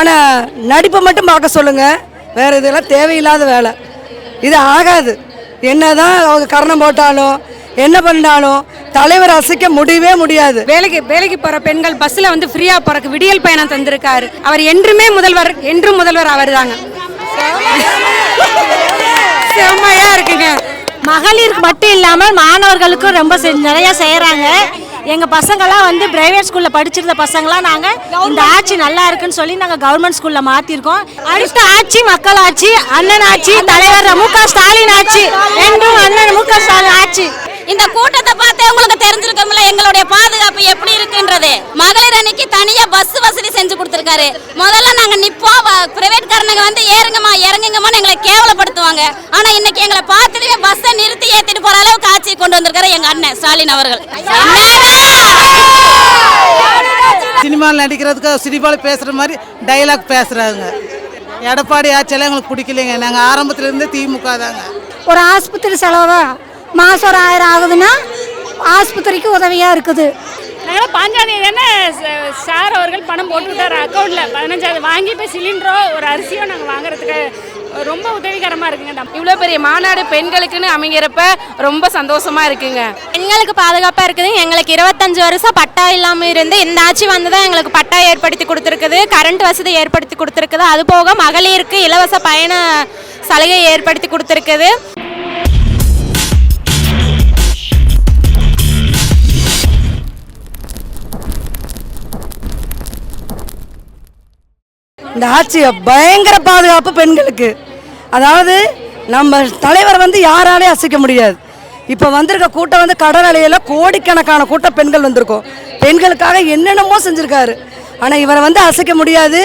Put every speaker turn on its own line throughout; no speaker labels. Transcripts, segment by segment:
ஆனால் நடிப்பை மட்டும் பார்க்க சொல்லுங்கள் வேறு இதெல்லாம் தேவையில்லாத வேலை. இது ஆகாது. என்னதான் அவங்க கரணம் போட்டாலும் என்ன பண்ணாலும் தலைவர் அசைக்க முடியவே முடியாது.
வேலைக்கு வேலைக்கு போற பெண்கள் பஸ்ல வந்து ஃப்ரீயா போறக்கு விடியல் பயணம் தந்திருக்காரு. அவர் என்றுமே முதல்வர் என்றும் முதல்வர் அவர் தாங்க செம்மையா இருக்குங்க.
மகளிருக்கு மட்டும் இல்லாமல் மாணவர்களுக்கும் ரொம்ப செ- நிறைய செய்கிறாங்க எங்கள் பசங்களாம் வந்து பிரைவேட் ஸ்கூலில் படிச்சிருந்த பசங்களாம் நாங்கள் இந்த ஆட்சி நல்லா இருக்குன்னு சொல்லி நாங்கள் கவர்மெண்ட் ஸ்கூலில் மாற்றிருக்கோம் அடுத்த ஆட்சி மக்கள் ஆட்சி அண்ணன் ஆட்சி தலைவர் மு க ஸ்டாலின் ஆட்சி என்றும் அண்ணன் மு க ஸ்டாலின் ஆட்சி.
இந்த கூட்டத்தை பார்த்து உங்களுக்கு தெரிஞ்சிருக்கும்ல எங்களுடைய பாதுகாப்பு எப்படி இருக்குன்றது. மகளிர் அன்னைக்கு தனியா பஸ் வசதி செஞ்சு கொடுத்துருக்காரு. முதல்ல நாங்க நிப்போம் பிரைவேட் காரனுங்க வந்து ஏறுங்கம்மா இறங்குங்கம்மான்னு எங்களை கேவலப்படுத்துவாங்க. ஆனா இன்னைக்கு எங்களை பார்த்துட்டு பஸ்ஸை நிறுத்தி ஏத்திட்டு போற அளவுக்கு ஆட்சி கொண்டு வந்திருக்காரு எங்க அண்ணன் ஸ்டாலின் அவர்கள்.
சினிமாவில் நடிக்கிறதுக்கு சினிமாவில் பேசுகிற மாதிரி டைலாக் பேசுகிறாங்க எடப்பாடி ஆட்சியெல்லாம் எங்களுக்கு பிடிக்கலைங்க. நாங்கள் ஆரம்பத்துலேருந்து திமுக தாங்க.
ஒரு ஆஸ்பத்திரி செலவு மாதம் ஒரு ஆயிரம் ஆகுதுன்னா ஆஸ்பத்திரிக்கு உதவியாக இருக்குது.
நாங்கள் பாஞ்சாதி தானே சார் அவர்கள் பணம் போட்டுவிட்டார் அக்கௌண்ட்டில் பதினஞ்சாவது வாங்கி இப்போ சிலிண்டரோ ஒரு அரிசியோ நாங்கள் வாங்குறதுக்கு ரொம்ப உதவிகரமாக இருக்குங்க
இவ்வளோ பெரிய மாநாடு பெண்களுக்குன்னு அமைகிறப்ப ரொம்ப சந்தோஷமா இருக்குங்க.
பெண்களுக்கு பாதுகாப்பாக இருக்குது. எங்களுக்கு இருபத்தஞ்சு வருஷம் பட்டா இல்லாமல் இருந்து இந்த ஆட்சி வந்து தான் எங்களுக்கு பட்டா ஏற்படுத்தி கொடுத்துருக்குது. கரண்ட் வசதி ஏற்படுத்தி கொடுத்துருக்குது. அது போக மகளிருக்கு இலவச பயண சலுகை ஏற்படுத்தி கொடுத்துருக்குது.
இந்த ஆட்சி பயங்கர பாதுகாப்பு பெண்களுக்கு. அதாவது நம்ம தலைவர் வந்து யாராலையும் அசைக்க முடியாது. இப்போ வந்திருக்க கூட்டம் வந்து கடல் அலையில் கோடிக்கணக்கான கூட்டம் பெண்கள் வந்திருக்கோம். பெண்களுக்காக என்னென்னமோ செஞ்சுருக்காரு. ஆனால் இவரை வந்து அசைக்க முடியாது.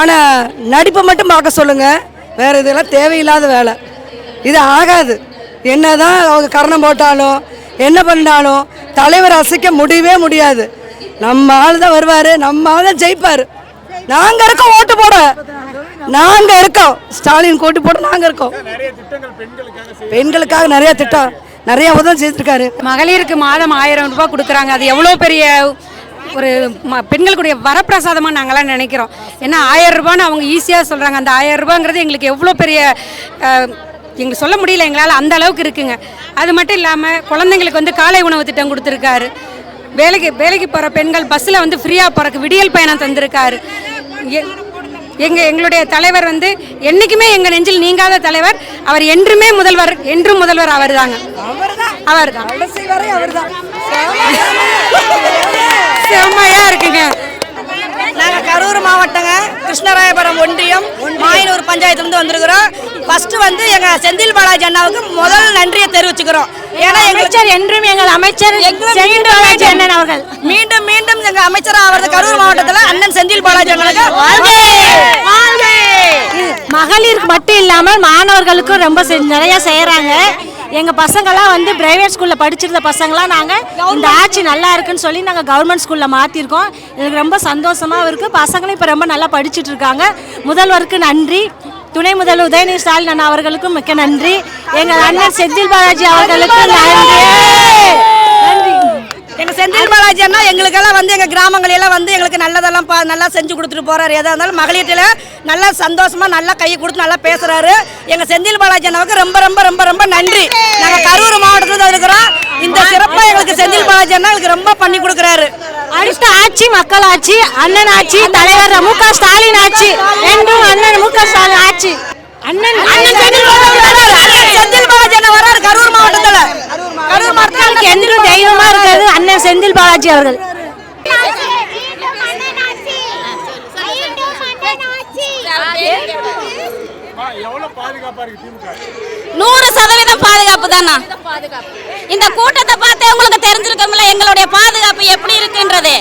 ஆனால் நடிப்பை மட்டும் பார்க்க சொல்லுங்கள் வேறு இதெல்லாம் தேவையில்லாத வேலை. இது ஆகாது. என்னதான் அவங்க கரணம் போட்டாலும் என்ன பண்ணாலும் தலைவர் அசைக்க முடியவே முடியாது. நம்ம ஆள் தான் வருவார் நம்ம ஆள் தான் ஜெயிப்பார். நாங்க இருக்கோம் ஓட்டு போட. நாங்க இருக்கோம். ஸ்டாலின் ஓட்டு போட நாங்க இருக்கோம். பெண்களுக்காக நிறைய திட்டம் நிறைய உதவி செய்திருக்காரு.
மகளிருக்கு மாதம் ஆயிரம் ரூபாய் கொடுக்குறாங்க. அது எவ்வளோ பெரிய ஒரு ம- பெண்களுக்குடைய வரப்பிரசாதமாக நாங்களாம் நினைக்கிறோம். ஏன்னா ஆயிரம் ரூபான்னு அவங்க ஈஸியாக சொல்கிறாங்க அந்த ஆயிரம் ரூபாங்கிறது எங்களுக்கு எவ்வளோ பெரிய எங்களுக்கு சொல்ல முடியல எங்களால் அந்த அளவுக்கு இருக்குங்க. அது மட்டும் இல்லாமல் குழந்தைங்களுக்கு வந்து காலை உணவு திட்டம் கொடுத்துருக்காரு. வேலைக்கு வேலைக்கு போகிற பெண்கள் பஸ்ஸில் வந்து ஃப்ரீயாக போகிறக்கு விடியல் பயணம் தந்திருக்காரு. எ- எங்க எங்களுடைய தலைவர் வந்து என்னைக்குமே எங்க நெஞ்சில் நீங்காத தலைவர். அவர் என்றுமே முதல்வர் என்றும் முதல்வர் அவர் தாங்க அவர் தான்
கடைசி வரை அவர்தான்.
செம்மையா இருக்குங்க.
நாங்கள் கரூர் மாவட்டங்க கிருஷ்ணராயபுரம் ஒன்றியம் மாயனூர் பஞ்சாயத்துலேருந்து வந்திருக்கிறோம். ஃபர்ஸ்ட் வந்து எங்கள் செந்தில் பாலாஜி அண்ணாவுக்கு முதல் நன்றியை தெரிவிச்சுக்கிறோம். ஏன்னா
அமைச்சர் என்றும் எங்கள் அமைச்சர் செந்தில் பாலாஜி அண்ணன் அவர்கள்.
மீண்டும் மீண்டும் எங்க அமைச்சர் ஆகிறது கரூர் மாவட்டத்தில் அண்ணன் செந்தில் பாலாஜி
மகளிருக்கு மட்டும் இல்லாமல் மாணவர்களுக்கும் ரொம்ப நிறைய செய்கிறாங்க எங்கள் பசங்களாம் வந்து பிரைவேட் ஸ்கூலில் படிச்சிருந்த பசங்களாம் நாங்கள் இந்த ஆட்சி நல்லா இருக்குன்னு சொல்லி நாங்கள் கவர்மெண்ட் ஸ்கூலில் மாற்றிருக்கோம் எனக்கு ரொம்ப சந்தோஷமாகவும் இருக்குது பசங்களும் இப்போ ரொம்ப நல்லா படிச்சிட்டு இருக்காங்க. முதல்வருக்கு நன்றி. துணை முதல்வர் உதயநிதி ஸ்டாலின் அண்ணா அவர்களுக்கும் மிக்க நன்றி. எங்கள் அண்ணன் செந்தில் பாலாஜி அவர்களுக்கு நன்றி.
எங்க செந்தில் பாலாஜி அண்ணா எங்களுக்கெல்லாம் வந்து எங்க கிராமங்களெல்லாம் வந்து எங்களுக்கு நல்லதெல்லாம் பா- நல்லா செஞ்சு கொடுத்துட்டு போறாரு. எதா இருந்தாலும் மகளிர்ல நல்லா சந்தோஷமா நல்லா கையை கொடுத்து நல்லா பேசுறாரு. எங்க செந்தில் பாலாஜி அண்ணாவுக்கு ரொம்ப ரொம்ப ரொம்ப ரொம்ப நன்றி. நாங்க கரூர் மாவட்டத்துல தான் இருக்கிறோம். இந்த சிறப்பா எங்களுக்கு செந்தில் பாலாஜி அண்ணா எங்களுக்கு ரொம்ப பண்ணி கொடுக்குறாரு.
அடுத்த ஆட்சி மக்கள் ஆட்சி அண்ணன் ஆட்சி தலைவர் மு க ஸ்டாலின் ஆட்சி என்றும் அண்ணன் மு க ஸ்டாலின் ஆட்சி. அண்ணன்
அண்ணன் செந்தில் பாலாஜி வராரு. அண்ணன் வராரு கரூர் மாவட்டத்துல கரூர் மாவட்டத்துல
மக்களுக்கு என்றும் தெய்வமா இருக்கிறது செந்தில் பாலாஜி அவர்கள்.
நூறு சதவீதம் பாதுகாப்பு தானா? இந்த கூட்டத்தை பார்த்து உங்களுக்கு தெரிஞ்சிருக்கும்ல எங்களுடைய பாதுகாப்பு எப்படி இருக்குன்றது?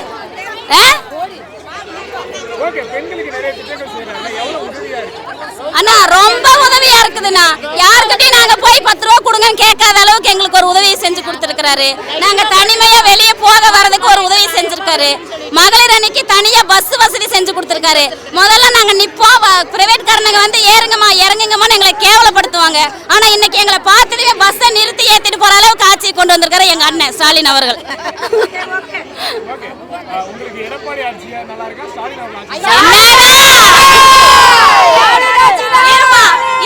அண்ணா ரொம்ப உதவியா இருக்குதுண்ணா. யாருக்கிட்டையும் நாங்க போய் பத்து ரூபா கொடுங்கன்னு கேட்காத அளவுக்கு எங்களுக்கு ஒரு உதவியை செஞ்சு கொடுத்துருக்காரு நாங்க தனிமையா வெளியே போக வர்றதுக்கு ஒரு உதவி செஞ்சிருக்காரு. மகளிர் அன்னைக்கு தனியா பஸ் வசதி செஞ்சு கொடுத்துருக்காரு. முதல்ல நாங்க நிப்போம். பிரைவேட் காரனுங்க வந்து ஏறுங்கம்மா இறங்குங்கம்மான்னு எங்களை கேவலப்படுத்துவாங்க. ஆனா இன்னைக்கு எங்களை பார்த்துட்டு பஸ்ஸை நிறுத்தி ஏத்திட்டு போற அளவுக்கு ஆட்சி கொண்டு வந்திருக்காரு எங்க அண்ணன் ஸ்டாலின் அவர்கள்.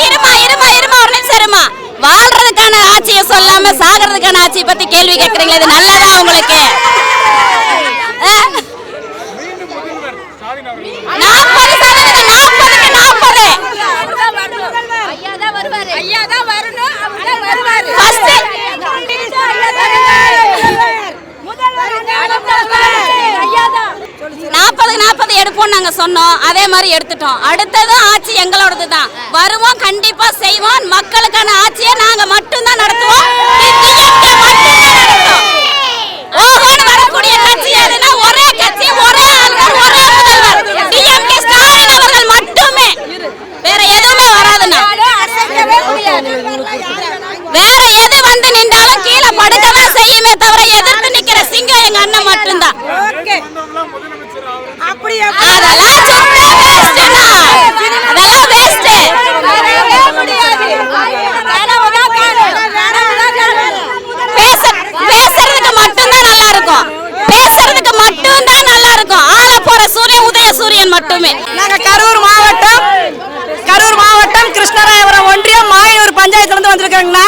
இருமா இருமா இருமா ஒரு நிமிஷம் இருமா. ஆட்சியை சொல்லாம சாகிறதுக்கான ஆட்சியை பத்தி கேள்வி கேட்கறீங்களா இது நல்லதா உங்களுக்கு அஹ்,
மீண்டும் முதல்வர் ஸ்டாலின் அவர்கள்
நாற்பது சதவீதம் நாற்பதுக்கு நாற்பது First, நாற்பதுக்கு நாற்பது நாங்கள் சொன்னோம் அதே மாதிரி எடுத்துட்டோம். அடுத்ததும் ஆட்சி எங்களோடது தான் வருவோம் கண்டிப்பா செய்வோம். மக்களுக்கான ஆட்சியை நாங்க மட்டும்தான் நடத்துவோம் DMK மட்டும்தான் நடத்துவோம். ஓஹோன்னு வரக்கூடிய கட்சி எதுனா ஒரே கட்சி ஒரே ஆள்கள் ஒரே முதல்வர் டிஎம்கே ஸ்டாலின் அவர்கள் மட்டுமே வேற எதுவுமே வராதுண்ணா வேற எது வந்து நின்றாலும் கீழே படுக்கதான் செய்யுமே தவிர எதிர்த்து நிக்கிற சிங்கம் எங்க அண்ணன் மட்டும்தான்
வந்தவங்களாம் முதலமைச்சர் ஆகுறது
அதெல்லாம் சுத்த waste தான். அதெல்லாம் waste. பேச- பேசுறதுக்கு மட்டும்தான் நல்லா இருக்கும் பேசுறதுக்கு மட்டும்தான் நல்லா இருக்கும் ஆள போற சூரியன் உதய சூரியன் மட்டுமே.
நாங்க கரூர் மாவட்டம் கரூர் மாவட்டம் கிருஷ்ணராயபுரம் ஒன்றியம் மாயூர் பஞ்சாயத்துல இருந்து வந்திருக்காங்கண்ணா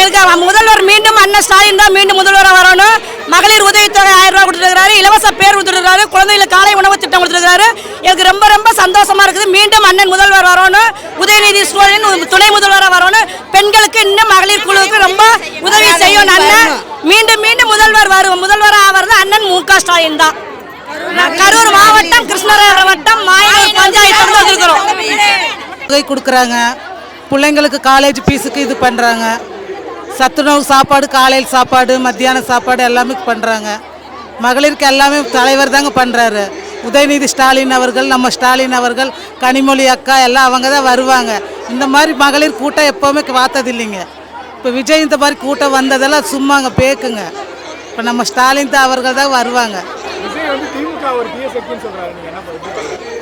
எனக்கு முதல்வர் மீண்டும் அண்ணன் ஸ்டாலின் தான் மீண்டும் முதல்வராக வரணும். மகளிர் உதவித்தொகை ஆயிரம் ரூபாய் கொடுத்துருக்காரு இலவச பேர் கொடுத்துருக்காரு குழந்தைகளுக்கு காலை உணவு திட்டம் கொடுத்துருக்காரு எனக்கு ரொம்ப ரொம்ப சந்தோஷமா இருக்குது. மீண்டும் அண்ணன் முதல்வர் வரணும். உதயநிதி ஸ்டாலின் துணை முதல்வராக வரணும். பெண்களுக்கு இன்னும் மகளிர் குழுவுக்கு ரொம்ப உதவி செய்யணும் அண்ணன் மீண்டும் மீண்டும் முதல்வர் வரும் முதல்வராக ஆகிறது அண்ணன் மு க ஸ்டாலின் தான். கரூர் மாவட்டம் கிருஷ்ணராஜ வட்டம் மாயனூர் பஞ்சாயத்து வந்திருக்கிறோம்.
தொகை கொடுக்குறாங்க. பிள்ளைங்களுக்கு காலேஜ் ஃபீஸுக்கு இது பண்ணுறாங்க சத்துணவு சாப்பாடு காலையில் சாப்பாடு மத்தியான சாப்பாடு எல்லாமே பண்ணுறாங்க மகளிருக்கு எல்லாமே தலைவர் தாங்க பண்ணுறாரு உதயநிதி ஸ்டாலின் அவர்கள் நம்ம ஸ்டாலின் அவர்கள் கனிமொழி அக்கா எல்லாம் அவங்க தான் வருவாங்க. இந்த மாதிரி மகளிர் கூட்டம் எப்போவுமே பார்த்தது இல்லைங்க இப்போ விஜய் இந்த மாதிரி கூட்டம் வந்ததெல்லாம் சும்மாங்க பேக்குங்க. இப்போ நம்ம ஸ்டாலின் தான் அவர்கள் தான் வருவாங்க.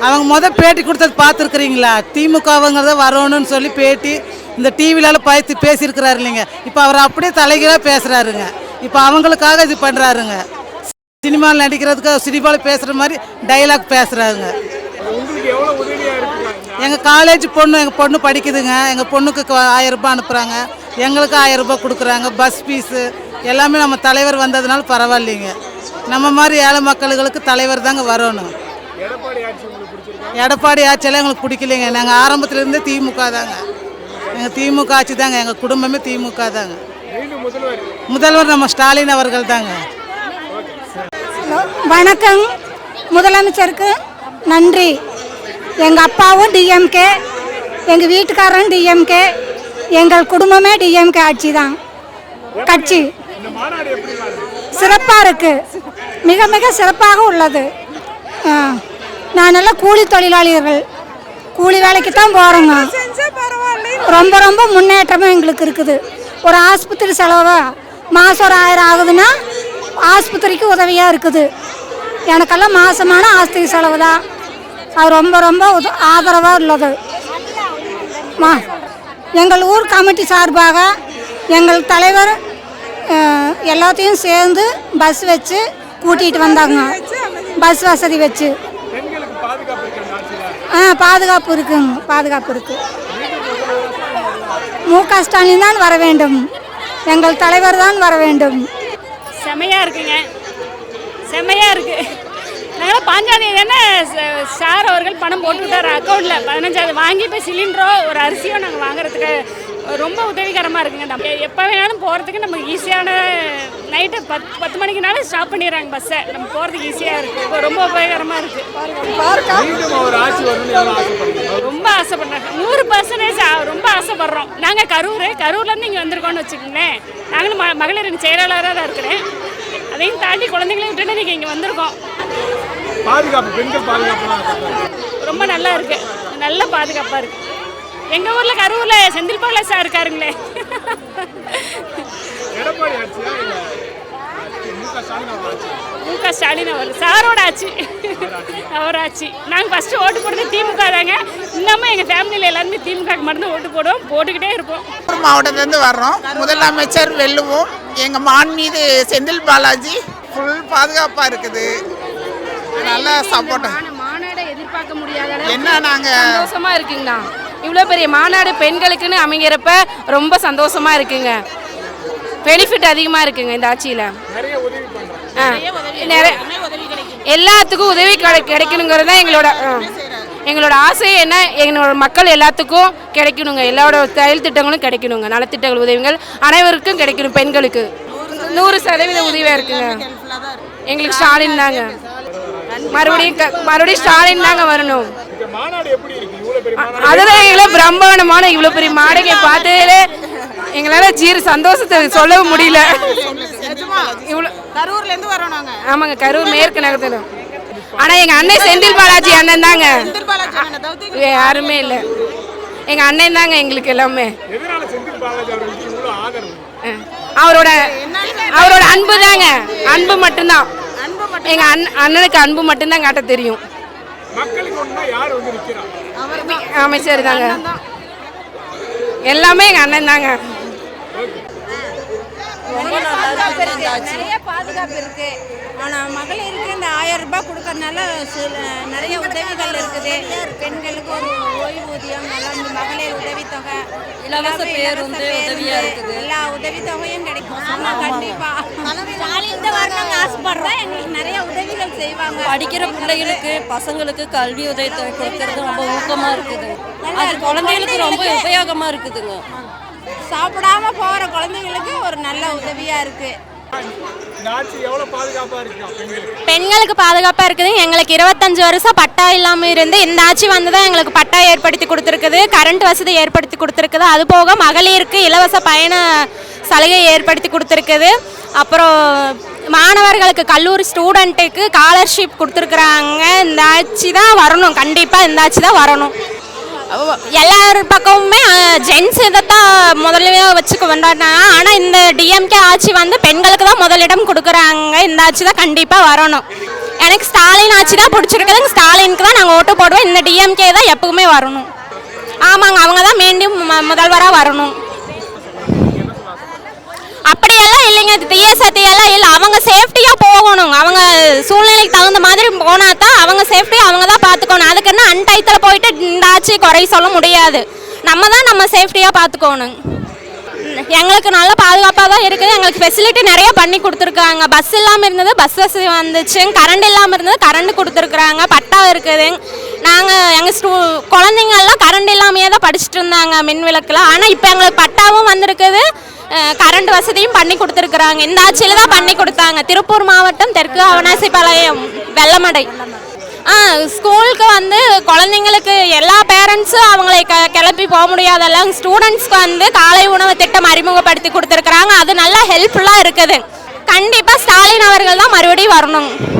அவங்க முத பேட்டி கொடுத்தது பார்த்துருக்குறீங்களா? திமுகவங்கிறத வரணும்னு சொல்லி பேட்டி இந்த டிவிலால பார்த்து பேசியிருக்கிறாரு இல்லைங்க. இப்போ அவர் அப்படியே தலைகீழாக பேசுகிறாருங்க இப்போ அவங்களுக்காக இது பண்ணுறாருங்க சினிமாவில் நடிக்கிறதுக்கு சினிமாவில் பேசுகிற மாதிரி டைலாக் பேசுகிறாருங்க எங்கள் காலேஜ் பொண்ணு எங்கள் பொண்ணு படிக்குதுங்க. எங்கள் பொண்ணுக்கு ஆயிரம் ரூபாய் அனுப்புகிறாங்க எங்களுக்கு ஆயிரம் ரூபாய் கொடுக்குறாங்க. பஸ் ஃபீஸு எல்லாமே நம்ம தலைவர் வந்ததுனால பரவாயில்லைங்க. நம்ம மாதிரி ஏழை மக்களுக்கு தலைவர் தாங்க வரணும்.
எடப்பாடி
ஆட்சியெல்லாம் எங்களுக்கு பிடிக்கலைங்க. நாங்கள் ஆரம்பத்துலேருந்தே திமுக தாங்க. எங்கள் திமுக ஆட்சி தாங்க. எங்கள் குடும்பமே திமுக தாங்க.
முதல்வர்
முதல்வர் நம்ம ஸ்டாலின் அவர்கள் தாங்க.
வணக்கம். முதலமைச்சருக்கு நன்றி. எங்கள் அப்பாவும் டிஎம்கே எங்கள் வீட்டுக்காரரும் டிஎம்கே எங்கள் குடும்பமே டிஎம்கே ஆட்சி தான். கட்சி.
இருக்கு?
சிறப்பாக இருக்குது மிக மிக சிறப்பாக உள்ளது. நான் நானெல்லாம் கூலி தொழிலாளிகள் கூலி வேலைக்கு தான் போகிறோங்க ரொம்ப ரொம்ப முன்னேற்றமும் எங்களுக்கு இருக்குது. ஒரு ஆஸ்பத்திரி செலவு மாதம் ஒரு ஆயிரம் ஆகுதுன்னா ஆஸ்பத்திரிக்கு உதவியாக இருக்குது. எனக்கெல்லாம் மாதமான ஆஸ்பத்திரி செலவு தான். அது ரொம்ப ரொம்ப உத ஆதரவாக உள்ளது. மா எங்கள் ஊர் கமிட்டி சார்பாக எங்கள் தலைவர் எல்லாத்தையும் சேர்ந்து பஸ் வச்சு கூட்டிகிட்டு வந்தாங்க. பஸ் வசதி வச்சு. ஆ பாதுகாப்பு இருக்குங்க. பாதுகாப்பு இருக்கு. மு க ஸ்டாலின் தான் வர வேண்டும். எங்கள் தலைவர் தான் வர வேண்டும்.
செமையா இருக்குங்க. செமையா இருக்கு. நாங்களாம் பாஞ்சாதி தானே சார் அவர்கள் பணம் போட்டு விட்டார் அக்கௌண்ட்டில் பதினஞ்சாவது வாங்கி இப்போ சிலிண்டரோ ஒரு அரிசியோ நாங்கள் வாங்குறதுக்கு ரொம்ப உதவிகரமாக இருக்குங்க நம்ம. எப்போ வேணாலும் போகிறதுக்கு நமக்கு ஈஸியான நைட்டு பத் பத்து மணிக்குனாலும் ஸ்டாப் பண்ணிடுறாங்க பஸ்ஸை நம்ம போகிறதுக்கு ஈஸியாக இருக்குது ரொம்ப உபயோகரமாக இருக்குது ரொம்ப ஆசைப்படுறாங்க. நூறு பர்சன்டேஜ் ரொம்ப ஆசைப்படுறோம். நாங்கள் கரூர் கரூர்லேருந்து இங்கே வந்திருக்கோம்னு வச்சுக்கோங்களேன். நாங்களும் ம மகளிர் செயலாளராக தான் இருக்கிறேன். அதையும் தாண்டி குழந்தைங்களையும் விட்டுட்டு நீங்கள் இங்கே வந்திருக்கோம்.
பாதுகாப்பு பெண்கள் சொல்றாங்க.
ரொம்ப நல்லா இருக்கு. நல்ல பாதுகாப்பாக இருக்கு. எங்கள் ஊரில் கரூரில் செந்தில் பாலா சார் இருக்காருங்களே.
எடப்பாடி ஆட்சியா இல்ல? மு க ஸ்டாலின் அவர்.
சாரோட ஆட்சி. அவர் ஆட்சி. நாங்கள் ஃபஸ்ட்டு ஓட்டு போடுறது திமுக தாங்க. இன்னமும் எங்கள் ஃபேமிலியில் எல்லாருமே திமுகக்கு மட்டும் ஓட்டு போடுவோம். போட்டுக்கிட்டே இருப்போம்.
மாவட்டத்திலேருந்து வர்றோம். முதலமைச்சர் வெல்லுவோம். எங்கள் மான் மீது செந்தில் பாலாஜி ஃபுல் பாதுகாப்பாக இருக்குது. நல்ல சப்போர்ட்
மாநாடை எதிர்பார்க்க முடியாத
என்ன நாங்கள்
சந்தோஷமா இருக்குங்கண்ணா இவ்வளோ பெரிய மாநாடு பெண்களுக்குன்னு அமைகிறப்ப ரொம்ப சந்தோஷமா இருக்குங்க. பெனிஃபிட் அதிகமாக இருக்குங்க இந்த ஆட்சியில்.
நிறைய உதவி பண்றாங்க.
ஆ. நிறைய எல்லாத்துக்கும் உதவி கிடை- கிடைக்கணுங்கிறது தான் எங்களோட. எங்களோட ஆசை என்ன? எங்களோட மக்கள் எல்லாத்துக்கும் கிடைக்கணுங்க. எல்லாரோட செயல் திட்டங்களும் கிடைக்கணுங்க. நலத்திட்டங்கள் உதவிகள் அனைவருக்கும் கிடைக்கணும் பெண்களுக்கு. நூறு சதவீத உதவியாக இருக்குங்க. எங்களுக்கு ஸ்டாலின் தாங்க. மறுபடியும் க- மறுபடியும் ஸ்டாலின் தாங்க வரணும்.
இந்த மாநாடு எப்படி இருக்கு? இவ்வளவு பெரிய மாநாடு
அதுதான் எங்களை பிரம்மாண்டமான இவ்வளோ பெரிய மாடகை பார்த்ததுல எங்களால் ஜீர சந்தோஷத்தை சொல்லவும் முடியல. இவ்வளோ
கரூர்லேருந்து வரோம் நாங்கள்
ஆமாங்க கரூர் மேற்கு நகரத்தில். ஆனால் எங்கள் அண்ணன் செந்தில் பாலாஜி அண்ணன் தாங்க. யாருமே இல்லை. எங்கள் அண்ணன் தாங்க எங்களுக்கு எல்லாமே. அவரோட அவரோட அன்பு தாங்க. அன்பு மட்டும்தான். எங்கள் அண்ணன் அண்ணனுக்கு அன்பு மட்டும்தான் காட்ட தெரியும்.
மக்களுக்கு ஒண்ணுனா யார் வந்து நிக்கிறா?
அமைச்சர் தாங்க எல்லாமே எங்கள் அண்ணன் தாங்க
நிறைய பாதுகாப்பு இருக்கு. ஆனா மகளிருக்கு இந்த ஆயிரம் ரூபாய் கொடுக்கறதுனால சில நிறைய உதவிகள் இருக்குது. பெண்களுக்கு ஒரு ஓய்வூதியம் நல்லா மகளிர் உதவித்தொகை இலவச பேருந்து உதவியா இருக்குது. எல்லா உதவித்தொகையும் கிடைக்கும். ஆமா கண்டிப்பா. ஸ்டாலின் வரணும்னு ஆசைப்படுறோம். எங்களுக்கு நிறைய உதவிகள் செய்வாங்க.
படிக்கிற பிள்ளைகளுக்கு பசங்களுக்கு கல்வி உதவி தொகை கொடுக்கறது ரொம்ப ஊக்கமா இருக்குது. அது குழந்தைகளுக்கு ரொம்ப உபயோகமா இருக்குதுங்க.
சாப்பிடாம போற குழந்தைங்களுக்கு ஒரு நல்ல உதவியா இருக்கு.
இந்த ஆட்சி எவ்வளவு பாதுகாப்பா இருக்கா பெண்களுக்கு?
பாதுகாப்பாக இருக்குது. எங்களுக்கு இருபத்தஞ்சு வருஷம் பட்டா இல்லாமல் இருந்து இந்த ஆட்சி வந்து தான் எங்களுக்கு பட்டா ஏற்படுத்தி கொடுத்துருக்குது. கரண்ட் வசதி ஏற்படுத்தி கொடுத்துருக்குது. அது போக மகளிருக்கு இலவச பயண சலுகை ஏற்படுத்தி கொடுத்துருக்குது. அப்புறம் மாணவர்களுக்கு கல்லூரி ஸ்டூடெண்ட்டுக்கு ஸ்காலர்ஷிப் கொடுத்துருக்குறாங்க. இந்த ஆட்சி தான் வரணும். கண்டிப்பாக இந்த ஆட்சி தான் வரணும். எல்லார் பக்கமுமே ஜென்ஸ் தான் முதல்ல வச்சுக்க வேண்டாம் ஆனால் இந்த டிஎம்கே ஆட்சி வந்து பெண்களுக்கு தான் முதலிடம் கொடுக்குறாங்க. இந்த ஆட்சி தான் கண்டிப்பாக வரணும். எனக்கு ஸ்டாலின் ஆட்சி தான் பிடிச்சிருக்குதுங்க ஸ்டாலினுக்கு தான் நாங்கள் ஓட்டு போடுவோம். இந்த டிஎம்கே தான் எப்பவுமே வரணும். ஆமாங்க அவங்க தான் மீண்டும் ம- முதல்வராக வரணும். அப்படியெல்லாம் இல்லைங்க. தீய சக்தியெல்லாம் இல்லை. அவங்க சேஃப்டியாக போகணும் அவங்க சூழ்நிலைக்கு தகுந்த மாதிரி போனா தான் அவங்க சேஃப்டியாக இடத்துல போயிட்டு இந்தாச்சு குறை சொல்ல முடியாது. நம்ம தான் நம்ம சேஃப்டியாக பார்த்துக்கோணும் எங்களுக்கு நல்ல பாதுகாப்பாக தான் இருக்குது. எங்களுக்கு ஃபெசிலிட்டி நிறைய பண்ணி கொடுத்துருக்காங்க. பஸ் இல்லாமல் இருந்தது பஸ் வசதி வந்துச்சு. கரண்ட் இல்லாமல் இருந்தது கரண்ட் கொடுத்துருக்குறாங்க. பட்டா இருக்குது. நாங்கள் எங்கள் ஸ்டூ குழந்தைங்கள்லாம் கரண்ட் இல்லாமையே தான் படிச்சுட்டு இருந்தாங்க மின் விளக்கில். ஆனால் இப்போ எங்களுக்கு பட்டாவும் வந்திருக்குது. கரண்ட் வசதியும் பண்ணி கொடுத்துருக்குறாங்க. இந்த ஆட்சியில் தான் பண்ணி கொடுத்தாங்க. திருப்பூர் மாவட்டம் தெற்கு அவனாசிபாளையம் வெள்ளமடை. ஸ்கூலுக்கு வந்து குழந்தைங்களுக்கு எல்லா பேரண்ட்ஸும் அவங்களை க கிளப்பி போக முடியாதெல்லாம் ஸ்டூடெண்ட்ஸ்க்கு வந்து காலை உணவு திட்டம் அறிமுகப்படுத்தி கொடுத்துருக்குறாங்க. அது நல்லா ஹெல்ப்ஃபுல்லாக இருக்குது. கண்டிப்பாக ஸ்டாலின் அவர்கள் தான் மறுபடியும் வரணும்.